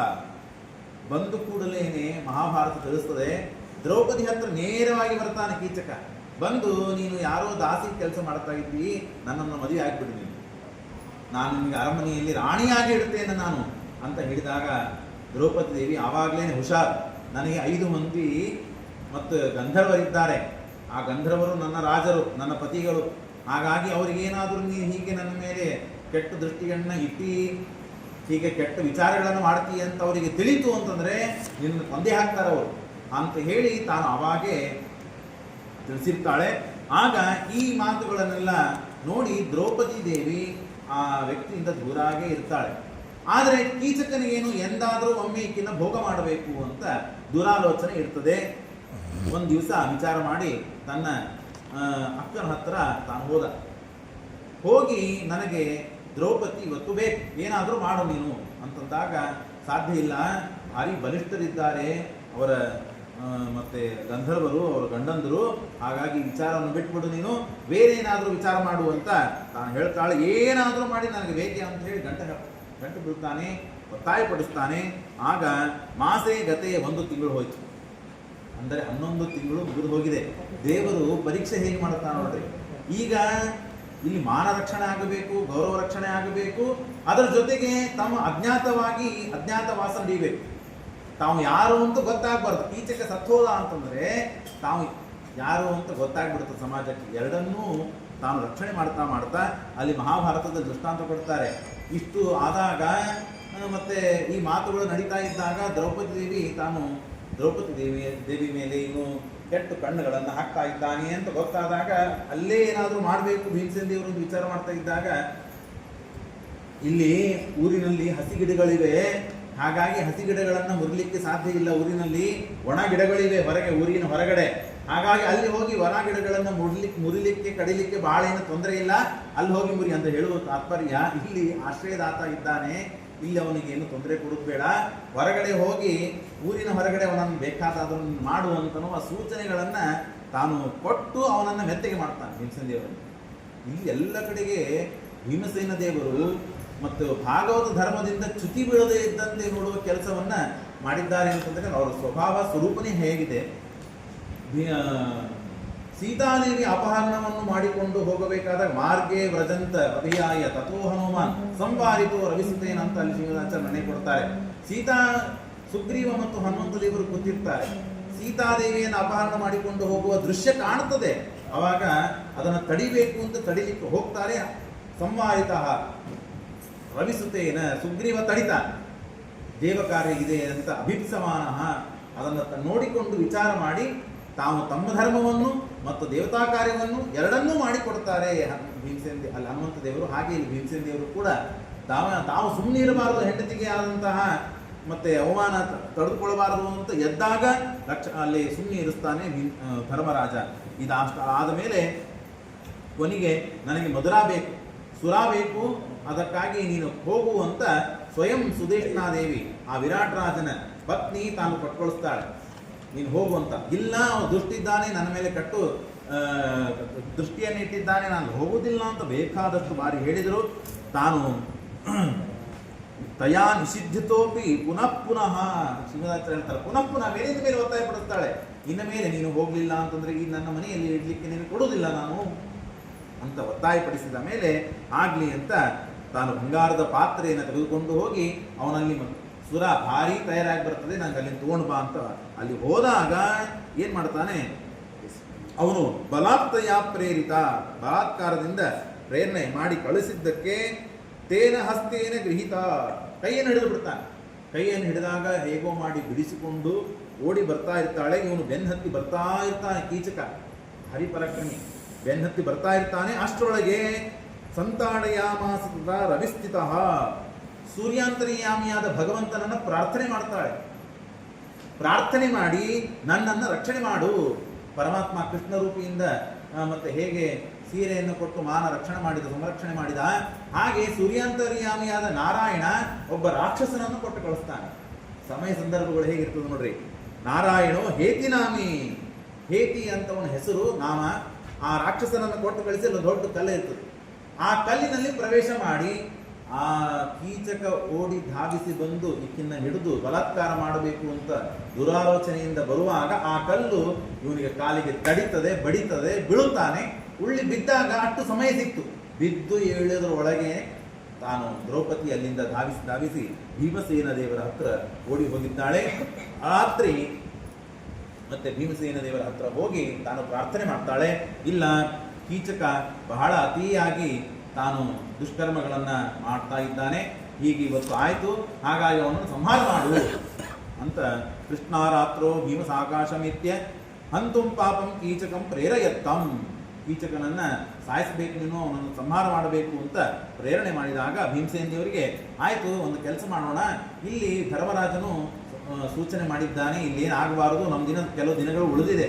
ಬಂದು ಕೂಡಲೇನೆ ಮಹಾಭಾರತ ತಿಳಿಸ್ತದೆ ದ್ರೌಪದಿ ಹತ್ರ ನೇರವಾಗಿ ಬರ್ತಾನೆ ಕೀಚಕ. ಬಂದು, ನೀನು ಯಾರೋ ದಾಸಿ ಕೆಲಸ ಮಾಡ್ತಾ ಇದ್ದೀ, ನನ್ನನ್ನು ಮದುವೆ ಆಗಿಬಿಡು ನೀನು. ನಾನು ನಿಮಗೆ ಅರಮನೆಯಲ್ಲಿ ರಾಣಿಯಾಗಿ ಇಡ್ತೇನೆ ನಾನು, ಅಂತ ಹೇಳಿದಾಗ ದ್ರೌಪದಿ ದೇವಿ ಆವಾಗಲೇ ಹುಷಾರ್. ನನಗೆ ಐದು ಮಂದಿ ಮತ್ತು ಗಂಧರ್ವರಿದ್ದಾರೆ. ಆ ಗಂಧರ್ವರು ನನ್ನ ರಾಜರು, ನನ್ನ ಪತಿಗಳು. ಹಾಗಾಗಿ ಅವರಿಗೇನಾದರೂ ನೀನು ಹೀಗೆ ನನ್ನ ಮೇಲೆ ಕೆಟ್ಟ ದೃಷ್ಟಿಯನ್ನು ಇಟ್ಟಿ, ಹೀಗೆ ಕೆಟ್ಟ ವಿಚಾರಗಳನ್ನು ಮಾಡ್ತೀಯ ಅಂತ ಅವರಿಗೆ ತಿಳಿತು ಅಂತಂದರೆ ನಿನ್ನ ಕೊಂದೆ ಹಾಕ್ತಾರೆ ಅವರು ಅಂತ ಹೇಳಿ ತಾನು ಅವಾಗೇ ತಿಳಿಸಿರ್ತಾಳೆ. ಆಗ ಈ ಮಾತುಗಳನ್ನೆಲ್ಲ ನೋಡಿ ದ್ರೌಪದಿ ದೇವಿ ಆ ವ್ಯಕ್ತಿಯಿಂದ ದೂರಾಗೇ ಇರ್ತಾಳೆ. ಆದರೆ ಕೀಚಕನಿಗೇನು ಎಂದಾದರೂ ಒಮ್ಮೆ ಈಕಿನ ಭೋಗ ಮಾಡಬೇಕು ಅಂತ ದುರಾಲೋಚನೆ ಇರ್ತದೆ. ಒಂದು ದಿವಸ ವಿಚಾರ ಮಾಡಿ ತನ್ನ ಅಕ್ಕನ ಹತ್ರ ತಾನು ಹೋದ. ಹೋಗಿ ನನಗೆ ದ್ರೌಪದಿ ಇವತ್ತು ಬೇಕು, ಏನಾದರೂ ಮಾಡು ನೀನು ಅಂತಂದಾಗ, ಸಾಧ್ಯ ಇಲ್ಲ, ಭಾರಿ ಬಲಿಷ್ಠರಿದ್ದಾರೆ, ಅವರ ಮತ್ತೆ ಗಂಧರ್ವರು, ಅವರ ಗಂಡಂದರು, ಹಾಗಾಗಿ ವಿಚಾರವನ್ನು ಬಿಟ್ಬಿಡು ನೀನು ಬೇರೆ ಏನಾದರೂ ವಿಚಾರ ಮಾಡು ಅಂತ ತಾನು ಹೇಳ್ತಾಳೆ. ಏನಾದರೂ ಮಾಡಿ ನನಗೆ ಬೇಕೆ ಅಂತ ಹೇಳಿ ಗಂಟ ಗಂಟು ಬಿಡ್ತಾನೆ ಒತ್ತಾಯಪಡಿಸ್ತಾನೆ. ಆಗ ಮಾಸೆ ಗತೆಯ ಒಂದು ತಿಂಗಳು ಹೋಯ್ತು. ಅಂದರೆ ಹನ್ನೊಂದು ತಿಂಗಳು ಮುಗಿದು ಹೋಗಿದೆ. ದೇವರು ಪರೀಕ್ಷೆ ಹೇಗೆ ಮಾಡುತ್ತಾನೆ ನೋಡ್ರಿ. ಈಗ ಇಲ್ಲಿ ಮಾನ ರಕ್ಷಣೆ ಆಗಬೇಕು, ಗೌರವ ರಕ್ಷಣೆ ಆಗಬೇಕು. ಅದರ ಜೊತೆಗೆ ತಮ್ಮ ಅಜ್ಞಾತವಾಗಿ, ಅಜ್ಞಾತವಾಸ ನಡೀಬೇಕು. ತಾವು ಯಾರು ಅಂತ ಗೊತ್ತಾಗ್ಬಾರ್ದು. ಈಚೆಗೆ ಸತ್ತೋದ ಅಂತಂದ್ರೆ ತಾವು ಯಾರು ಅಂತ ಗೊತ್ತಾಗ್ಬಿಡುತ್ತೆ ಸಮಾಜಕ್ಕೆ. ಎರಡನ್ನೂ ತಾನು ರಕ್ಷಣೆ ಮಾಡ್ತಾ ಮಾಡ್ತಾ ಅಲ್ಲಿ ಮಹಾಭಾರತದ ದೃಷ್ಟಾಂತ ಕೊಡ್ತಾರೆ. ಇಷ್ಟು ಆದಾಗ ಮತ್ತೆ ಈ ಮಾತುಗಳು ನಡೀತಾ ಇದ್ದಾಗ ದ್ರೌಪದಿ ದೇವಿ ತಾನು ದ್ರೌಪದಿ ದೇವಿ ದೇವಿ ಮೇಲೆ ಇನ್ನು ಕೆಟ್ಟು ಕಣ್ಣುಗಳನ್ನು ಹಾಕ್ತಾ ಇದ್ದಾನೆ ಅಂತ ಗೊತ್ತಾದಾಗ ಅಲ್ಲೇ ಏನಾದರೂ ಮಾಡಬೇಕು ಭೀಮಸೇನ ದೇವರು ವಿಚಾರ ಮಾಡ್ತಾ ಇದ್ದಾಗ ಇಲ್ಲಿ ಊರಿನಲ್ಲಿ ಹಸಿ ಗಿಡಗಳಿವೆ. ಹಾಗಾಗಿ ಹಸಿ ಗಿಡಗಳನ್ನು ಮುರಿಲಿಕ್ಕೆ ಸಾಧ್ಯ ಇಲ್ಲ ಊರಿನಲ್ಲಿ. ಒಣ ಗಿಡಗಳಿವೆ ಹೊರಗೆ, ಊರಿನ ಹೊರಗಡೆ. ಹಾಗಾಗಿ ಅಲ್ಲಿ ಹೋಗಿ ಒಣ ಗಿಡಗಳನ್ನು ಮುರಿಲಿಕ್ಕೆ ಮುರಿಲಿಕ್ಕೆ, ಕಡಿಲಿಕ್ಕೆ ಬಹಳ ಏನು ತೊಂದರೆ ಇಲ್ಲ. ಅಲ್ಲಿ ಹೋಗಿ ಮುರಿ ಅಂತ ಹೇಳುವ ತಾತ್ಪರ್ಯ ಇಲ್ಲಿ ಆಶ್ರಯದಾತ ಇದ್ದಾನೆ. ಇಲ್ಲಿ ಅವನಿಗೆ ಏನು ತೊಂದರೆ ಕೊಡೋದು ಬೇಡ ಹೊರಗಡೆ ಹೋಗಿ ಊರಿನ ಹೊರಗಡೆ ಅವನನ್ನು ಬೇಕಾದದನ್ನು ಮಾಡುವಂತನ್ನುವ ಸೂಚನೆಗಳನ್ನು ತಾನು ಕೊಟ್ಟು ಅವನನ್ನು ಮೆತ್ತಗೆ ಮಾಡ್ತಾನೆ ಭೀಮಸೇನ ದೇವರು. ಇಲ್ಲಿ ಎಲ್ಲ ಕಡೆಗೆ ಭೀಮಸೇನ ದೇವರು ಮತ್ತು ಭಾಗವತ ಧರ್ಮದಿಂದ ಚ್ಯುತಿ ಬೀಳದೇ ಇದ್ದಂತೆ ನೋಡುವ ಕೆಲಸವನ್ನ ಮಾಡಿದ್ದಾರೆ ಅಂತಂದ್ರೆ ಅವರ ಸ್ವಭಾವ, ಸ್ವರೂಪನೇ ಹೇಗಿದೆ. ಸೀತಾದೇವಿ ಅಪಹರಣವನ್ನು ಮಾಡಿಕೊಂಡು ಹೋಗಬೇಕಾದ ಮಾರ್ಗೇ ವ್ರಜಂತ, ಅಭಿಯಾಯ, ತಥೋ ಹನುಮಾನ್, ಸಂವಾರಿತು ರವಿಸುತ್ತೇನ ಅಂತ ಅಲ್ಲಿ ಶಿವರಾಚಾರ್ಯ ಕೊಡ್ತಾರೆ. ಸೀತಾ, ಸುಗ್ರೀವ ಮತ್ತು ಹನುಮಂತ ದೇವರು ಕೂತಿರ್ತಾರೆ. ಸೀತಾದೇವಿಯನ್ನು ಅಪಹರಣ ಮಾಡಿಕೊಂಡು ಹೋಗುವ ದೃಶ್ಯ ಕಾಣುತ್ತದೆ ಅವಾಗ ಅದನ್ನು ತಡಿಬೇಕು ಅಂತ ತಡಿಲಿಕ್ಕೆ ಹೋಗ್ತಾರೆ ಸಂವಾರಿತ. ರವಿಸುತ್ತೇನ ಸುಗ್ರೀವ ತಡಿತ. ದೇವ ಕಾರ್ಯ ಇದೆ ಅಂತ ಅಭಿಪ್ಸಮಾನ ಅದನ್ನು ನೋಡಿಕೊಂಡು ವಿಚಾರ ಮಾಡಿ ತಾವು ತಮ್ಮ ಧರ್ಮವನ್ನು ಮತ್ತು ದೇವತಾ ಕಾರ್ಯವನ್ನು ಎರಡನ್ನೂ ಮಾಡಿಕೊಡ್ತಾರೆ ಭೀಮಸೇನ ಅಲ್ಲಿ ಹನುಮಂತ ದೇವರು ಹಾಗೆ ಇಲ್ಲಿ ಭೀಮಸೇನ ದೇವರು ಕೂಡ ತಾವ, ತಾವು ಸುಮ್ಮನೆ ಇರಬಾರದು ಹೆಂಡತಿಗೆ ಆದಂತಹ ಮತ್ತೆ ಅವಮಾನ ತಡೆದುಕೊಳ್ಳಬಾರದು ಅಂತ ಎದ್ದಾಗ ರಕ್ಷ, ಅಲ್ಲಿ ಸುಮ್ಮನೆ ಇರಿಸ್ತಾನೆ ಧರ್ಮರಾಜ. ಇದಾಷ್ಟ, ಆದ ಮೇಲೆ ಕೊನೆಗೆ ನನಗೆ ಮಧುರಾ ಬೇಕು, ಸುರಾ ಬೇಕು ಅದಕ್ಕಾಗಿ ನೀನು ಹೋಗು ಅಂತ ಸ್ವಯಂ ಸುದೇಶನಾದೇವಿ, ಆ ವಿರಾಟ್ ರಾಜನ ಪತ್ನಿ ತಾನು ಕಟ್ಕೊಳಿಸ್ತಾಳೆ ನೀನು ಹೋಗು ಅಂತ. ಇಲ್ಲ ದುಷ್ಟಿದ್ದಾನೆ, ನನ್ನ ಮೇಲೆ ಕಟ್ಟು ದೃಷ್ಟಿಯನ್ನು ಇಟ್ಟಿದ್ದಾನೆ, ನಾನು ಹೋಗುವುದಿಲ್ಲ ಅಂತ ಬೇಕಾದಷ್ಟು ಬಾರಿ ಹೇಳಿದರು ತಾನು ತಯಾ ನಿಷಿದ್ಧಿತೋಪಿ ಪುನಃ ಪುನಃ ಶಿವರಾತ್ರಿ ಹೇಳ್ತಾರೆ ಪುನಃ ಪುನಃ ಮೇಲಿಂದ ಮೇಲೆ ಒತ್ತಾಯ ಪಡಿಸ್ತಾಳೆ. ಇನ್ನ ಮೇಲೆ ನೀನು ಹೋಗಲಿಲ್ಲ ಅಂತಂದ್ರೆ ಈ ನನ್ನ ಮನೆಯಲ್ಲಿ ಇಡ್ಲಿಕ್ಕೆ ನೀನು ಕೊಡುವುದಿಲ್ಲ ನಾನು ಅಂತ ಒತ್ತಾಯಪಡಿಸಿದ ಮೇಲೆ ಆಗ್ಲಿ ಅಂತ ತಾನು ಬಂಗಾರದ ಪಾತ್ರೆಯನ್ನು ತೆಗೆದುಕೊಂಡು ಹೋಗಿ ಅವನಲ್ಲಿ ಸುರ ಭಾರಿ ತಯಾರಾಗಿ ಬರ್ತದೆ ನಂಗೆ ಅಲ್ಲಿ ತಗೊಂಡು ಬಾ ಅಂತ ಅಲ್ಲಿ ಹೋದಾಗ ಏನು ಮಾಡ್ತಾನೆ? ಅವನು ಬಲಾತ್ತೆಯ ಪ್ರೇರಿತ, ಬಲಾತ್ಕಾರದಿಂದ ಪ್ರೇರಣೆ ಮಾಡಿ ಕಳಿಸಿದ್ದಕ್ಕೆ ತೇನ ಹಸ್ತೇನೆ ಗೃಹೀತ. ಕೈಯನ್ನು ಹಿಡಿದು ಬಿಡ್ತಾನೆ. ಕೈಯನ್ನು ಹಿಡಿದಾಗ ಹೇಗೋ ಮಾಡಿ ಬಿಡಿಸಿಕೊಂಡು ಓಡಿ ಬರ್ತಾ ಇರ್ತಾಳೆ. ಇವನು ಬೆನ್ನತ್ತಿ ಬರ್ತಾ ಇರ್ತಾನೆ, ಕೀಚಕ. ಹರಿಪರಾಕ್ರಮಿ. ಬೆನ್ನು ಹತ್ತಿ ಬರ್ತಾ ಇರ್ತಾನೆ. ಅಷ್ಟರೊಳಗೆ ಸಂತಾಡಯಾಮಾಸದ ರವಿಸ್ಥಿತ ಸೂರ್ಯಾಂತರಿಯಾಮಿಯಾದ ಭಗವಂತನನ್ನು ಪ್ರಾರ್ಥನೆ ಮಾಡ್ತಾಳೆ. ಪ್ರಾರ್ಥನೆ ಮಾಡಿ ನನ್ನನ್ನು ರಕ್ಷಣೆ ಮಾಡು. ಪರಮಾತ್ಮ ಕೃಷ್ಣ ರೂಪಿಯಿಂದ ಮತ್ತೆ ಹೇಗೆ ಸೀರೆಯನ್ನು ಕೊಟ್ಟು ಮಾನ ರಕ್ಷಣೆ ಮಾಡಿದ, ಸಂರಕ್ಷಣೆ ಮಾಡಿದ, ಹಾಗೆ ಸೂರ್ಯಾಂತರ್ಯಾಮಿಯಾದ ನಾರಾಯಣ ಒಬ್ಬ ರಾಕ್ಷಸನನ್ನು ಕೊಟ್ಟು ಕಳಿಸ್ತಾನೆ. ಸಮಯ ಸಂದರ್ಭಗಳು ಹೇಗಿರ್ತದೆ ನೋಡ್ರಿ. ನಾರಾಯಣೋ ಹೇತಿನಾಮಿ ಹೇತಿ ಅಂತವನ ಹೆಸರು ನಾಮ. ಆ ರಾಕ್ಷಸನನ್ನು ಕೊಟ್ಟು ಕಳಿಸಿ ದೊಡ್ಡ ಕಲ್ಲು ಇರ್ತದೆ. ಆ ಕಲ್ಲಿನಲ್ಲಿ ಪ್ರವೇಶ ಮಾಡಿ ಆ ಕೀಚಕ ಓಡಿ ಧಾವಿಸಿ ಬಂದು ದಿಕ್ಕಿನ ಹಿಡಿದು ಬಲಾತ್ಕಾರ ಮಾಡಬೇಕು ಅಂತ ದುರಾಲೋಚನೆಯಿಂದ ಬರುವಾಗ ಆ ಕಲ್ಲು ಇವನಿಗೆ ಕಾಲಿಗೆ ತಡಿತದೆ, ಬಡಿತದೆ, ಬೀಳುತ್ತಾನೆ. ಉಳ್ಳಿ ಬಿದ್ದಾಗ ಅಷ್ಟು ಸಮಯ ಸಿಕ್ತು. ಬಿದ್ದು ಏಳಿದ್ರ ಒಳಗೆ ತಾನು ದ್ರೌಪದಿ ಅಲ್ಲಿಂದ ಧಾವಿಸಿ ಧಾವಿಸಿ ಭೀಮಸೇನ ದೇವರ ಹತ್ರ ಓಡಿ ಹೋಗಿದ್ದಾಳೆ. ರಾತ್ರಿ ಮತ್ತೆ ಭೀಮಸೇನ ದೇವರ ಹತ್ರ ಹೋಗಿ ತಾನು ಪ್ರಾರ್ಥನೆ ಮಾಡ್ತಾಳೆ. ಇಲ್ಲ ಕೀಚಕ ಬಹಳ ಅತಿಯಾಗಿ ತಾನು ದುಷ್ಕರ್ಮಗಳನ್ನು ಮಾಡ್ತಾ ಇದ್ದಾನೆ. ಹೀಗೆ ಇವತ್ತು ಆಯಿತು. ಹಾಗಾಗಿ ಅವನನ್ನು ಸಂಹಾರ ಮಾಡು ಅಂತ ಕೃಷ್ಣಾರಾತ್ರೋ ಭೀಮ ಸಾಕಾಶಮಿತ್ಯ ಹಂತುಂ ಪಾಪಂ ಕೀಚಕಂ ಪ್ರೇರಯತ್ತಂ ಕೀಚಕನನ್ನ ಸಾಯಿಸಬೇಕು ನೀನು, ಅವನನ್ನು ಸಂಹಾರ ಮಾಡಬೇಕು ಅಂತ ಪ್ರೇರಣೆ ಮಾಡಿದಾಗ ಭೀಮಸೇನಿಯವರಿಗೆ ಆಯ್ತು, ಒಂದು ಕೆಲಸ ಮಾಡೋಣ. ಇಲ್ಲಿ ಧರ್ಮರಾಜನು ಸೂಚನೆ ಮಾಡಿದ್ದಾನೆ, ಇಲ್ಲಿ ಏನಾಗಬಾರದು ನಮ್ಮ ದಿನ, ಕೆಲವು ದಿನಗಳು ಉಳಿದಿದೆ.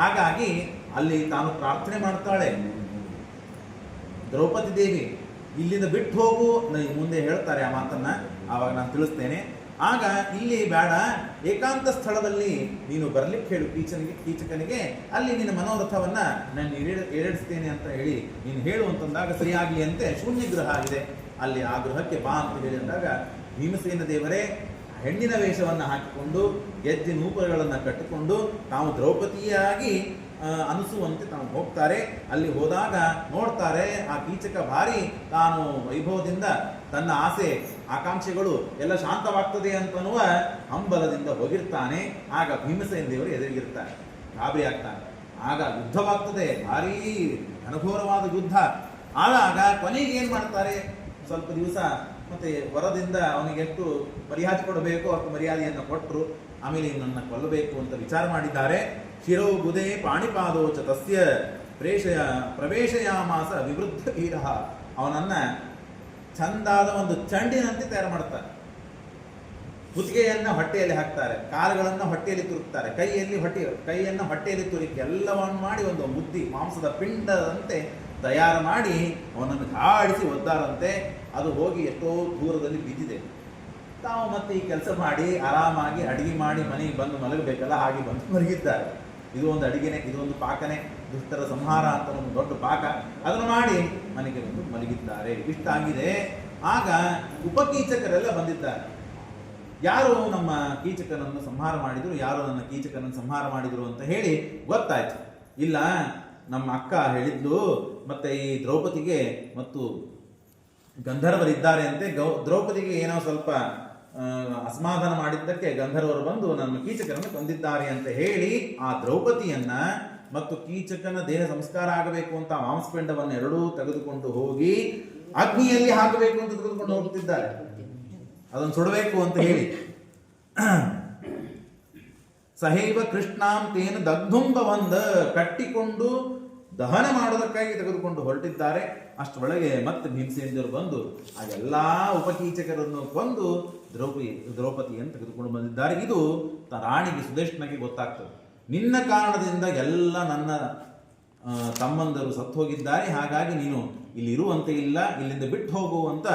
ಹಾಗಾಗಿ ಅಲ್ಲಿ ತಾನು ಪ್ರಾರ್ಥನೆ ಮಾಡ್ತಾಳೆ. ದ್ರೌಪದಿ ದೇವಿ, ಇಲ್ಲಿಂದ ಬಿಟ್ಟು ಹೋಗು. ಮುಂದೆ ಹೇಳ್ತಾರೆ ಆ ಮಾತನ್ನ. ಆವಾಗ ನಾನು ತಿಳಿಸ್ತೇನೆ. ಆಗ ಇಲ್ಲಿ ಬೇಡ, ಏಕಾಂತ ಸ್ಥಳದಲ್ಲಿ ನೀನು ಬರ್ಲಿಕ್ಕೆ ಹೇಳು ಕೀಚನಿಗೆ ಕೀಚಕನಿಗೆ. ಅಲ್ಲಿ ನಿನ್ನ ಮನೋರಥವನ್ನ ನಾನು ಈಡೇ- ಈಡೇರಿಸ್ತೇನೆ ಅಂತ ಹೇಳಿ ನೀನು ಹೇಳು ಅಂತಂದಾಗ ಸರಿಯಾಗಲಿ ಅಂತೆ. ಶೂನ್ಯ ಗೃಹ ಆಗಿದೆ. ಅಲ್ಲಿ ಆ ಗೃಹಕ್ಕೆ ಬಾ ಅಂತ ಹೇಳಿ ಅಂದಾಗ ಭೀಮಸೇನ ದೇವರೇ ಹೆಣ್ಣಿನ ವೇಷವನ್ನು ಹಾಕಿಕೊಂಡು ಗೆಜ್ಜೆ ನೂಪುರಗಳನ್ನು ಕಟ್ಟಿಕೊಂಡು, ತಾವು ದ್ರೌಪದಿಯಾಗಿ ಅನಿಸುವಂತೆ ತಾನು ಹೋಗ್ತಾರೆ. ಅಲ್ಲಿ ಹೋದಾಗ ನೋಡ್ತಾರೆ, ಆ ಕೀಚಕ ಭಾರಿ ತಾನು ವೈಭವದಿಂದ ತನ್ನ ಆಸೆ, ಆಕಾಂಕ್ಷೆಗಳು ಎಲ್ಲ ಶಾಂತವಾಗ್ತದೆ ಅಂತನ್ನುವ ಹಂಬಲದಿಂದ ಹೋಗಿರ್ತಾನೆ. ಆಗ ಭೀಮಸೇನ ದೇವರು ಎದುರಿಗಿರ್ತಾರೆ. ಗಾಬರಿ ಆಗ್ತಾನೆ. ಆಗ ಯುದ್ಧವಾಗ್ತದೆ. ಭಾರೀ ಘನಘೋರವಾದ ಯುದ್ಧ. ಆದಾಗ ಕೊನೆಗೆ ಏನು ಮಾಡ್ತಾರೆ? ಸ್ವಲ್ಪ ದಿವಸ ಮತ್ತೆ ವರದಿಂದ ಅವನಿಗೆ ಎಷ್ಟು ಮರ್ಯಾದೆ ಕೊಡಬೇಕು ಅಷ್ಟು ಮರ್ಯಾದೆಯನ್ನು ಕೊಟ್ಟರು ಆಮೇಲೆ ನನ್ನ ಕೊಲ್ಲಬೇಕು ಅಂತ ವಿಚಾರ ಮಾಡಿದ್ದಾರೆ. ಶಿರೋ ಬುಧೆ ಚ ತಸ್ಯ ಪ್ರೇಷಯ ಪ್ರವೇಶಯಾಮಾಸ ವಿವೃದ್ಧ ವೀರ ಅವನನ್ನ ಚಂದಾದ ಒಂದು ಚಂಡಿನಂತೆ ತಯಾರು ಮಾಡ್ತಾರೆ ಕುತ್ತಿಗೆಯನ್ನ ಹೊಟ್ಟೆಯಲ್ಲಿ ಹಾಕ್ತಾರೆ, ಕಾಲುಗಳನ್ನು ಹೊಟ್ಟೆಯಲ್ಲಿ ತುರುಕ್ತಾರೆ, ಕೈಯಲ್ಲಿ ಹೊಟ್ಟೆ, ಕೈಯನ್ನು ಹೊಟ್ಟೆಯಲ್ಲಿ ತುರುಕಿ ಎಲ್ಲವನ್ನು ಮಾಡಿ ಒಂದು ಮುದ್ದಿ, ಮಾಂಸದ ಪಿಂಡದಂತೆ ತಯಾರು ಮಾಡಿ ಅವನನ್ನು ಗಾಡಿಸಿ ಒದ್ದಾರಂತೆ, ಅದು ಹೋಗಿ ಎಷ್ಟೋ ದೂರದಲ್ಲಿ ಬಿದ್ದಿದೆ. ತಾವು ಮತ್ತೆ ಈ ಕೆಲಸ ಮಾಡಿ, ಆರಾಮಾಗಿ ಅಡಿಗೆ ಮಾಡಿ ಮನೆಗೆ ಬಂದು ಮಲಗಬೇಕಲ್ಲ, ಹಾಗೆ ಬಂದು ಮಲಗಿದ್ದಾರೆ. ಇದು ಒಂದು ಅಡಿಗೆನೆ, ಇದು ಒಂದು ಪಾಕನೆ, ದುಷ್ಟರ ಸಂಹಾರ ಅಂತ ಒಂದು ದೊಡ್ಡ ಪಾಕ. ಅದನ್ನು ಮಾಡಿ ಮನೆಗೆ ಬಂದು ಮಲಗಿದ್ದಾರೆ. ಇಷ್ಟಾಗಿದೆ ಆಗ ಉಪಕೀಚಕರೆಲ್ಲ ಬಂದಿದ್ದಾರೆ. ಯಾರು ನಮ್ಮ ಕೀಚಕನನ್ನು ಸಂಹಾರ ಮಾಡಿದರು, ಯಾರು ನನ್ನ ಕೀಚಕನನ್ನು ಸಂಹಾರ ಮಾಡಿದರು ಅಂತ ಹೇಳಿ ಗೊತ್ತಾಯ್ತು. ಇಲ್ಲ, ನಮ್ಮ ಅಕ್ಕ ಹೇಳಿದ್ಲು, ಮತ್ತೆ ಈ ದ್ರೌಪದಿಗೆ ಮತ್ತು ಗಂಧರ್ವರಿದ್ದಾರೆ ಅಂತೆ, ಗೌ, ದ್ರೌಪದಿಗೆ ಏನೋ ಸ್ವಲ್ಪ ಅಸಮಾಧಾನ ಮಾಡಿದ್ದಕ್ಕೆ ಗಂಧರ್ವರು ಬಂದು ನನ್ನ ಕೀಚಕನನ್ನು ಕೊಂದಿದ್ದಾರೆ ಅಂತ ಹೇಳಿ ಆ ದ್ರೌಪದಿಯನ್ನ ಮತ್ತು ಕೀಚಕನ ದೇಹ ಸಂಸ್ಕಾರ ಆಗಬೇಕು ಅಂತ ಮಾಂಸಪಿಂಡವನ್ನು ಎರಡೂ ತೆಗೆದುಕೊಂಡು ಹೋಗಿ ಅಗ್ನಿಯಲ್ಲಿ ಹಾಕಬೇಕು ಅಂತ ತೆಗೆದುಕೊಂಡು ಹೋಗ್ತಿದ್ದಾರೆ. ಅದನ್ನು ಸುಡಬೇಕು ಅಂತ ಹೇಳಿ. ಸಹೈವ ಕೃಷ್ಣಾಂ ತೇನ ದಗ್ಧುಂಬ ಕಟ್ಟಿಕೊಂಡು ದಹನ ಮಾಡೋದಕ್ಕಾಗಿ ತೆಗೆದುಕೊಂಡು ಹೊರಟಿದ್ದಾರೆ. ಅಷ್ಟರೊಳಗೆ ಮತ್ತೆ ಭೀಮಸೇನರು ಬಂದು ಆ ಎಲ್ಲ ಉಪಕೀಚಕರನ್ನು ಕೊಂದು ದ್ರೌಪದಿ, ದ್ರೌಪದಿಯನ್ನು ತೆಗೆದುಕೊಂಡು ಬಂದಿದ್ದಾರೆ. ಇದು ರಾಣಿಗೆ ಸುದೇಶ್ನಗೆ ಗೊತ್ತಾಗ್ತದೆ. ನಿನ್ನ ಕಾರಣದಿಂದ ಎಲ್ಲ ನನ್ನ ತಮ್ಮಂದರು ಸತ್ತು ಹೋಗಿದ್ದಾರೆ ಹಾಗಾಗಿ ನೀನು ಇಲ್ಲಿ ಇರುವಂತೆ ಇಲ್ಲ, ಇಲ್ಲಿಂದ ಬಿಟ್ಟು ಹೋಗು ಅಂತ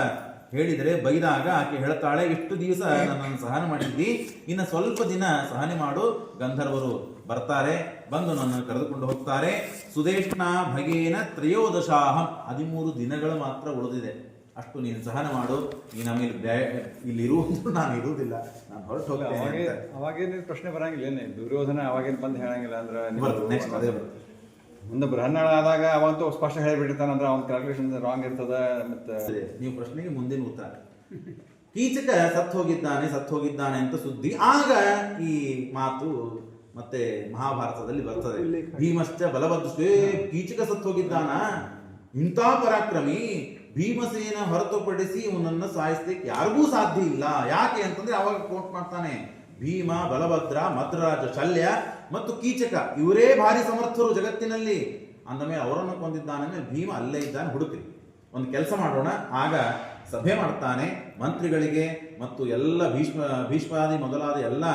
ಹೇಳಿದರೆ ಬೈದಾಗ ಆಕೆ ಹೇಳ್ತಾಳೆ ಇಷ್ಟು ದಿವಸ ನನ್ನನ್ನು ಸಹನೆ ಮಾಡಿದ್ದಿ ಇನ್ನು ಸ್ವಲ್ಪ ದಿನ ಸಹನೆ ಮಾಡು ಗಂಧರ್ವರು ಬರ್ತಾರೆ ಬಂದು ನನ್ನನ್ನು ಕರೆದುಕೊಂಡು ಹೋಗ್ತಾರೆ ಸುದೇಶ್ನ ಭಗೇನ ತ್ರಯೋದಶಾಹಂ. ಹದಿಮೂರು ದಿನಗಳು ಮಾತ್ರ ಉಳಿದಿದೆ. ಅಷ್ಟು ನೀನು ಸಹನ ಮಾಡು ನೀನು ಆಮೇಲೆ ಬ್ಯಾ- ಇಲ್ಲಿ ಇರುವುದು ನಾನು ಇರುವುದಿಲ್ಲ ನಾನು ಹೊರಟು ಹೋಗ್ತೇನೆ. ಅವಾಗೇನು ಪ್ರಶ್ನೆ ಬರಂಗಿಲ್ಲ ಏನೇ ದುರ್ಯೋಧನ ಅವಾಗೇನು ಬಂದು ಹೇಳಂಗಿಲ್ಲ ಅಂದ್ರೆ ನೆಕ್ಸ್ಟ್ ಅದೇ ಬರುತ್ತೆ. ಮುಂದೆ ಬ್ರಹ್ಮಣ ಆದಾಗ ಅವಂತೂ ಸ್ಪಷ್ಟ ಹೇಳಿಬಿಟ್ಟಿರ್ತಾನೆ ಅಂದ್ರೆ ಅವ್ನ ಕ್ಯಾಲ್ಕುಲೇಷನ್ ರಾಂಗ್ ಇರ್ತದ ಮತ್ತೆ ನೀವು ಪ್ರಶ್ನೆಗೆ ಮುಂದಿನ ಉತ್ತರ. ಕೀಚಕ ಸತ್ ಹೋಗಿದ್ದಾನೆ ಸತ್ ಹೋಗಿದ್ದಾನೆ ಅಂತ ಸುದ್ದಿ. ಆಗ ಈ ಮಾತು ಮತ್ತೆ ಮಹಾಭಾರತದಲ್ಲಿ ಬರ್ತದೆ. ಭೀಮಶ್ಚ ಬಲಭದ್ರೇ ಕೀಚಕ ಸತ್ ಹೋಗಿದ್ದಾನ ಇಂಥ ಪರಾಕ್ರಮಿ ಭೀಮಸೇನ ಹೊರತುಪಡಿಸಿ ಇವನನ್ನ ಸಾಯಿಸ್ಲಿಕ್ಕೆ ಯಾರಿಗೂ ಸಾಧ್ಯ ಇಲ್ಲ. ಯಾಕೆ ಅಂತಂದ್ರೆ ಅವಾಗ ಕೋಟ್ ಮಾಡ್ತಾನೆ ಭೀಮ ಬಲಭದ್ರ ಮದ್ರರಾಜ ಶಲ್ಯ ಮತ್ತು ಕೀಚಕ. ಇವರೇ ಭಾರಿ ಸಮರ್ಥರು ಜಗತ್ತಿನಲ್ಲಿ. ಅಂದ ಮೇಲೆ ಅವರನ್ನು ಕೊಂದಿದ್ದಾನೆ ಭೀಮ ಅಲ್ಲೇ ಇದ್ದಾನೆ ಹುಡುಕ್ರಿ ಒಂದು ಕೆಲಸ ಮಾಡೋಣ. ಆಗ ಸಭೆ ಮಾಡ್ತಾನೆ. ಮಂತ್ರಿಗಳಿಗೆ ಮತ್ತು ಎಲ್ಲ ಭೀಷ್ಮ, ಭೀಷ್ಮಾದಿ ಮೊದಲಾದ ಎಲ್ಲ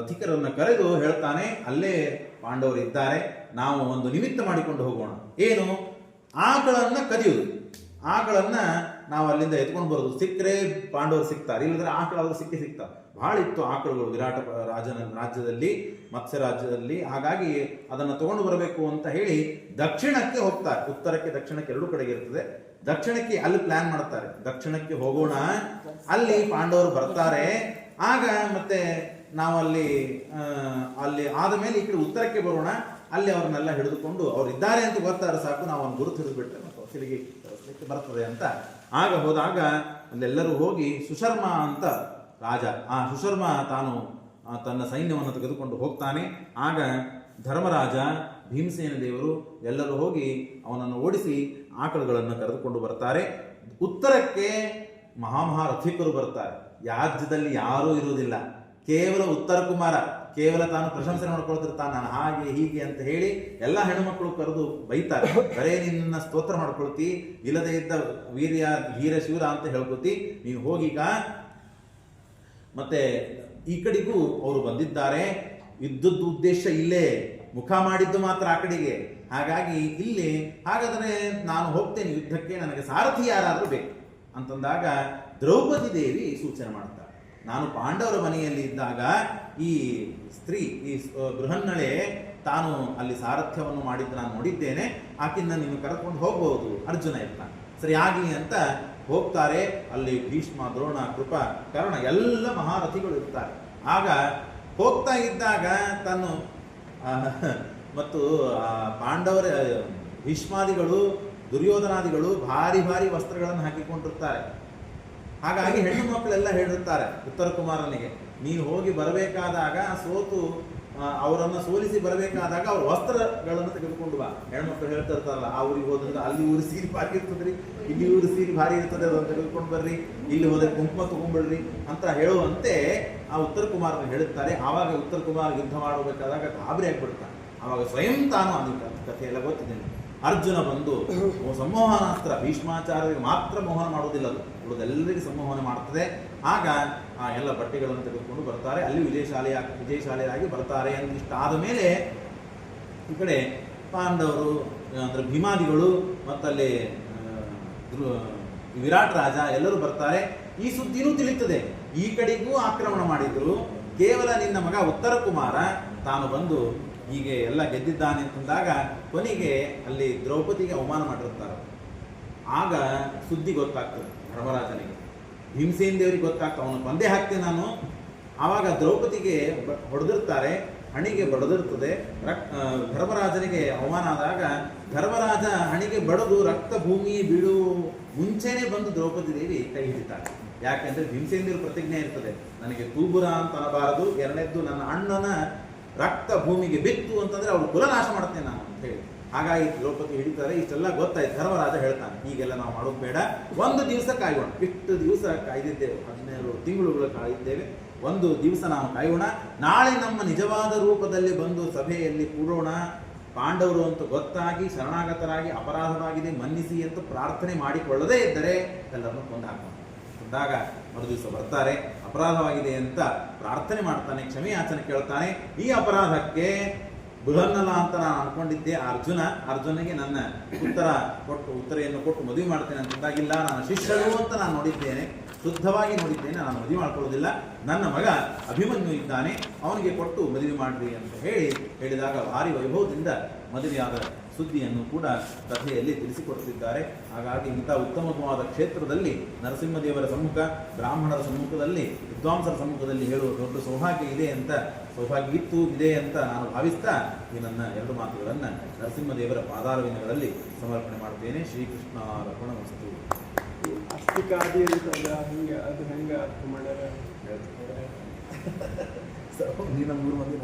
ರಥಿಕರನ್ನ ಕರೆದು ಹೇಳ್ತಾನೆ, ಅಲ್ಲೇ ಪಾಂಡವರು ಇದ್ದಾರೆ. ನಾವು ಒಂದು ನಿಮಿತ್ತ ಮಾಡಿಕೊಂಡು ಹೋಗೋಣ. ಏನು? ಆಕಳನ್ನ ಕದಿಯುವುದು ಆಕಳನ್ನ ನಾವು ಅಲ್ಲಿಂದ ಎತ್ಕೊಂಡು ಬರೋದು. ಸಿಕ್ಕರೆ ಪಾಂಡವರು ಸಿಗ್ತಾರೆ ಇಲ್ಲದ್ರೆ ಆಕಳಾದ್ರೂ ಸಿಕ್ಕೇ ಸಿಗ್ತಾರೆ ಬಹಳ ಇತ್ತು ಆಕಳುಗಳು ವಿರಾಟ ರಾಜನ ರಾಜ್ಯದಲ್ಲಿ ಮತ್ಸ್ಯ ರಾಜ್ಯದಲ್ಲಿ ಹಾಗಾಗಿ ಅದನ್ನು ತಗೊಂಡು ಬರಬೇಕು ಅಂತ ಹೇಳಿ ದಕ್ಷಿಣಕ್ಕೆ ಹೋಗ್ತಾರೆ. ಉತ್ತರಕ್ಕೆ, ದಕ್ಷಿಣಕ್ಕೆ ಎರಡೂ ಕಡೆಗೆ ಇರ್ತದೆ. ದಕ್ಷಿಣಕ್ಕೆ ಅಲ್ಲಿ ಪ್ಲಾನ್ ಮಾಡ್ತಾರೆ. ದಕ್ಷಿಣಕ್ಕೆ ಹೋಗೋಣ. ಅಲ್ಲಿ ಪಾಂಡವರು ಬರ್ತಾರೆ. ಆಗ ಮತ್ತೆ ನಾವು ಅಲ್ಲಿ ಆದ ಮೇಲೆ ಈ ಕಡೆ ಉತ್ತರಕ್ಕೆ ಬರೋಣ. ಅಲ್ಲಿ ಅವ್ರನ್ನೆಲ್ಲ ಹಿಡಿದುಕೊಂಡು ಅವ್ರು ಇದ್ದಾರೆ ಅಂತ ಗೊತ್ತಾದ್ರೆ ಸಾಕು, ನಾವು ಒಂದು ಗುರುತು ಹಿಡಿದ್ಬಿಟ್ರೆ ಮತ್ತು ತಿರುಗಿ ಬರ್ತದೆ ಅಂತ. ಆಗ ಹೋದಾಗ ಅಲ್ಲೆಲ್ಲರೂ ಹೋಗಿ ಸುಶರ್ಮ ಅಂತ ರಾಜ. ಆ ಸುಶರ್ಮ ತಾನು ತನ್ನ ಸೈನ್ಯವನ್ನು ತೆಗೆದುಕೊಂಡು ಹೋಗ್ತಾನೆ. ಆಗ ಧರ್ಮರಾಜ, ಭೀಮಸೇನ ದೇವರು ಎಲ್ಲರೂ ಹೋಗಿ ಅವನನ್ನು ಓಡಿಸಿ ಆಕಳುಗಳನ್ನು ಕರೆದುಕೊಂಡು ಬರ್ತಾರೆ. ಉತ್ತರಕ್ಕೆ ಮಹಾಮಹಾರಥಿಕರು ಬರ್ತಾರೆ. ಯಾಜ್ಯದಲ್ಲಿ ಯಾರೂ ಇರುವುದಿಲ್ಲ. ಕೇವಲ ಉತ್ತರ ಕುಮಾರ ಕೇವಲ ತಾನು ಪ್ರಶಂಸೆ ಮಾಡ್ಕೊಳ್ತಿರ್ತಾನೆ. ನಾನು ಹಾಗೆ, ಹೀಗೆ ಅಂತ ಹೇಳಿ ಎಲ್ಲ ಹೆಣ್ಣುಮಕ್ಕಳು ಕರೆದು ಬೈತಾರೆ. ಬರೇ ನಿನ್ನ ಸ್ತೋತ್ರ ಮಾಡ್ಕೊಳ್ತಿ. ಇಲ್ಲದೆ ಇದ್ದ ವೀರ್ಯ ವೀರ ಶಿವರ ಅಂತ ಹೇಳ್ಕೊತಿ ನೀನು ಹೋಗೀಗ ಮತ್ತೆ ಈ ಕಡೆಗೂ ಅವರು ಬಂದಿದ್ದಾರೆ. ಯುದ್ಧದ ಉದ್ದೇಶ ಇಲ್ಲೇ ಮುಖ ಮಾಡಿದ್ದು ಮಾತ್ರ ಆ ಕಡೆಗೆ. ಹಾಗಾಗಿ ಇಲ್ಲಿ ಹಾಗಾದರೆ ನಾನು ಹೋಗ್ತೇನೆ ಯುದ್ಧಕ್ಕೆ, ನನಗೆ ಸಾರಥಿ ಯಾರಾದರೂ ಬೇಕು ಅಂತಂದಾಗ ದ್ರೌಪದಿ ದೇವಿ ಸೂಚನೆ ಮಾಡ್ತಾಳೆ ನಾನು ಪಾಂಡವರ ಮನೆಯಲ್ಲಿ ಇದ್ದಾಗ ಈ ಸ್ತ್ರೀ, ಈ ಗೃಹನ್ನಳೆ ತಾನು ಅಲ್ಲಿ ಸಾರಥ್ಯವನ್ನು ಮಾಡಿದ್ದು ನಾನು ನೋಡಿದ್ದೇನೆ. ಆಕಿನ್ನ ನೀನು ಕರೆದುಕೊಂಡು ಹೋಗ್ಬೋದು ಅರ್ಜುನ ಇರ್ತಾನೆ ಸರಿ, ಆಗಲಿ ಅಂತ ಹೋಗ್ತಾರೆ, ಅಲ್ಲಿ ಭೀಷ್ಮ, ದ್ರೋಣ, ಕೃಪ, ಕರ್ಣ ಎಲ್ಲ ಮಹಾರಥಿಗಳು ಇರ್ತಾರೆ. ಆಗ ಹೋಗ್ತಾ ಇದ್ದಾಗ ತಾನು ಮತ್ತು ಪಾಂಡವರ, ಭೀಷ್ಮಾದಿಗಳು, ದುರ್ಯೋಧನಾದಿಗಳು ಭಾರಿ ಭಾರಿ ವಸ್ತ್ರಗಳನ್ನು ಹಾಕಿಕೊಂಡಿರ್ತಾರೆ. ಹಾಗಾಗಿ ಹೆಣ್ಣು ಮಕ್ಕಳೆಲ್ಲ ಹೇಳಿರ್ತಾರೆ ಉತ್ತರ ಕುಮಾರನಿಗೆ, ನೀನು ಹೋಗಿ ಬರಬೇಕಾದಾಗ ಸೋತು ಅವರನ್ನ ಸೋಲಿಸಿ ಬರಬೇಕಾದಾಗ ಅವ್ರ ವಸ್ತ್ರಗಳನ್ನು ತೆಗೆದುಕೊಂಡು ಬಾ. ಹೆಣ್ಮಕ್ಳು ಹೇಳ್ತಿರ್ತಾರಲ್ಲ ಆ ಊರಿಗೆ ಅಲ್ಲಿ ಊರು ಸೀರೆ ಭಾರಿ ಇರ್ತದ್ರಿ, ಇಲ್ಲಿ ಊರು ಸೀರೆ ಭಾರಿ ಇರ್ತದೆ, ಅದನ್ನು ತೆಗೆದುಕೊಂಡು ಬರ್ರಿ, ಇಲ್ಲಿ ಹೋದ್ರೆ ಕುಂಕುಮ ತಗೊಂಡ್ಬಿಡ್ರಿ ಅಂತ ಹೇಳುವಂತೆ ಆ ಉತ್ತರ ಕುಮಾರನ ಹೇಳುತ್ತಾರೆ. ಆವಾಗ ಉತ್ತರ ಕುಮಾರ್ ಯುದ್ಧ ಮಾಡಬೇಕಾದಾಗ ಗಾಬರಿ ಆಗ್ಬಿಡ್ತಾನೆ ಆವಾಗ ಸ್ವಯಂ ತಾನು ಕಥೆ ಎಲ್ಲ ಗೊತ್ತಿದೆ. ಅರ್ಜುನ ಬಂದು ಸಂಮೋಹನಾಸ್ತ್ರ, ಭೀಷ್ಮಾಚಾರ್ಯರಿಗೆ ಮಾತ್ರ ಮೋಹನ ಮಾಡುವುದಿಲ್ಲ ಅದು. ಉಳಿದೆಲ್ಲರಿಗೂ ಸಂಮೋಹನ ಮಾಡ್ತದೆ. ಆಗ ಆ ಎಲ್ಲ ಬಟ್ಟೆಗಳನ್ನು ತೆಗೆದುಕೊಂಡು ಬರ್ತಾರೆ. ಅಲ್ಲಿ ವಿಜಯಶಾಲೆಯ ವಿಜಯಶಾಲಿಯಾಗಿ ಬರ್ತಾರೆ ಆದ ಮೇಲೆ ಈ ಕಡೆ ಪಾಂಡವರು, ಅಂದ್ರೆ ಭೀಮಾದಿಗಳು, ಮತ್ತಲ್ಲಿ ವಿರಾಟ್ ರಾಜ ಎಲ್ಲರೂ ಬರ್ತಾರೆ. ಈ ಸುದ್ದಿನೂ ತಿಳಿಯುತ್ತದೆ. ಈ ಕಡೆಗೂ ಆಕ್ರಮಣ ಮಾಡಿದ್ರು. ಕೇವಲ ನಿನ್ನ ಮಗ ಉತ್ತರ ಕುಮಾರ. ತಾನು ಬಂದು ಹೀಗೆ ಎಲ್ಲ ಗೆದ್ದಿದ್ದಾನೆ ಅಂತಂದಾಗ ಕೊನೆಗೆ ಅಲ್ಲಿ ದ್ರೌಪದಿಗೆ ಅವಮಾನ ಮಾಡಿರುತ್ತಾರೆ. ಆಗ ಸುದ್ದಿ ಗೊತ್ತಾಗ್ತದೆ ಧರ್ಮರಾಜನಿಗೆ. ಭೀಮಸೇನ್ ದೇವರಿಗೆ ಗೊತ್ತಾಗ್ತಾ ಅವನು ಬಂದೇ ಹಾಕ್ತೇನೆ ನಾನು. ಆವಾಗ ದ್ರೌಪದಿಗೆ ಹೊಡೆದಿರ್ತಾರೆ, ಹಣಿಗೆ ಬಡದಿರ್ತದೆ, ರಕ್ ಧರ್ಮರಾಜನಿಗೆ ಅವಮಾನ ಆದಾಗ ಧರ್ಮರಾಜ ಹಣಿಗೆ ಬಡದು ರಕ್ತ ಭೂಮಿ ಬೀಳು ಮುಂಚೆನೆ ಬಂದು ದ್ರೌಪದಿ ದೇವಿ ಕೈ ಹಿಡಿತಾಳೆ ಯಾಕೆಂದ್ರೆ ಭೀಮಸೇಂದ್ರ ಪ್ರತಿಜ್ಞೆ ಇರ್ತದೆ. ನನಗೆ ತೂಬುರ ಅಂತ ಅನ್ನಬಾರದು, ಎರಡನೇದ್ದು ನನ್ನ ಅಣ್ಣನ ರಕ್ತ ಭೂಮಿಗೆ ಬಿತ್ತು ಅಂತಂದ್ರೆ ಅವಳು ಕುಲನಾಶ ಮಾಡ್ತೇನೆ ನಾನು ಅಂತ ಹೇಳಿ ಹಾಗಾಗಿ ದ್ರೌಪದಿ ಹಿಡಿತಾರೆ ಇಷ್ಟೆಲ್ಲ ಗೊತ್ತಾಯ್ತು. ಧರ್ಮರಾಜ ಹೇಳ್ತಾನೆ, ಹೀಗೆಲ್ಲ ನಾವು ಮಾಡೋದು ಬೇಡ. ಒಂದು ದಿವಸ ಕಾಯೋಣ. ಇಷ್ಟು ದಿವಸ ಕಾಯ್ದಿದ್ದೇವೆ. ಹದಿನೇಳು ತಿಂಗಳುಗಳು ಕಾಯ್ದಿದ್ದೇವೆ. ಒಂದು ದಿವಸ ನಾವು ಕಾಯೋಣ. ನಾಳೆ ನಮ್ಮ ನಿಜವಾದ ರೂಪದಲ್ಲಿ ಬಂದು ಸಭೆಯಲ್ಲಿ ಕೂಡೋಣ ಪಾಂಡವರು ಅಂತ ಗೊತ್ತಾಗಿ, ಶರಣಾಗತರಾಗಿ ಅಪರಾಧವಾಗಿದೆ ಮನ್ನಿಸಿ ಅಂತ ಪ್ರಾರ್ಥನೆ ಮಾಡಿಕೊಳ್ಳದೇ ಇದ್ದರೆ ಎಲ್ಲರನ್ನು ಕೊಂಡಾಗ ಬಂದಾಗ ಮರು ದಿವಸ ಬರ್ತಾರೆ. ಅಪರಾಧವಾಗಿದೆ ಅಂತ ಪ್ರಾರ್ಥನೆ ಮಾಡ್ತಾನೆ ಕ್ಷಮೆ ಯಾಚನೆ ಕೇಳ್ತಾನೆ. ಈ ಅಪರಾಧಕ್ಕೆ ಬೃಹನ್ನಲ ಅಂತ ನಾನು ಅನ್ಕೊಂಡಿದ್ದೆ. ಅರ್ಜುನ, ಅರ್ಜುನಿಗೆ ನನ್ನ ಉತ್ತರ ಕೊಟ್ಟು, ಉತ್ತರೆಯನ್ನು ಕೊಟ್ಟು ಮದುವೆ ಮಾಡ್ತೇನೆ ಅಂತಂದಾಗಿಲ್ಲ ನಾನು ಶಿಷ್ಯರು ಅಂತ ನಾನು ನೋಡಿದ್ದೇನೆ. ಶುದ್ಧವಾಗಿ ನೋಡಿದ್ದೇನೆ. ನಾನು ಮದುವೆ ಮಾಡ್ಕೊಳ್ಳೋದಿಲ್ಲ. ನನ್ನ ಮಗ ಅಭಿಮನ್ಯು ಇದ್ದಾನೆ. ಅವನಿಗೆ ಕೊಟ್ಟು ಮದುವೆ ಮಾಡ್ರಿ ಅಂತ ಹೇಳಿ ಹೇಳಿದಾಗ ಭಾರಿ ವೈಭವದಿಂದ ಮದುವೆಯಾದ ಸುದ್ದಿಯನ್ನು ಕೂಡ ಕಥೆಯಲ್ಲಿ ತಿಳಿಸಿಕೊಡುತ್ತಿದ್ದಾರೆ. ಹಾಗಾಗಿ ಇಂಥ ಉತ್ತಮವಾದ ಕ್ಷೇತ್ರದಲ್ಲಿ ನರಸಿಂಹದೇವರ ಸಮ್ಮುಖ ಬ್ರಾಹ್ಮಣರ ಸಮ್ಮುಖದಲ್ಲಿ ವಿದ್ವಾಂಸರ ಸಮ್ಮುಖದಲ್ಲಿ ಹೇಳುವ ದೊಡ್ಡ ಸೌಭಾಗ್ಯ ಇದೆ ಅಂತ ಸೌಭಾಗ್ಯ ಇತ್ತು ಇದೆ ಅಂತ ನಾನು ಭಾವಿಸ್ತಾ ಈ ನನ್ನ ಎರಡು ಮಾತುಗಳನ್ನು ನರಸಿಂಹದೇವರ ಪಾದಾರವಿನಗಳಲ್ಲಿ ಸಮರ್ಪಣೆ ಮಾಡ್ತೇನೆ ಶ್ರೀಕೃಷ್ಣ ರಮಣ ವಸ್ತು ಅಸ್ತಿಕಾದಿ ಅಂತಂದ ಹಿಂಗೆ ಅದು ಹೆಂಗೆ ಅರ್ಥ ಮಾಡ್ಯಾರ ನೀನು ಮೂರು ಮಂದಿ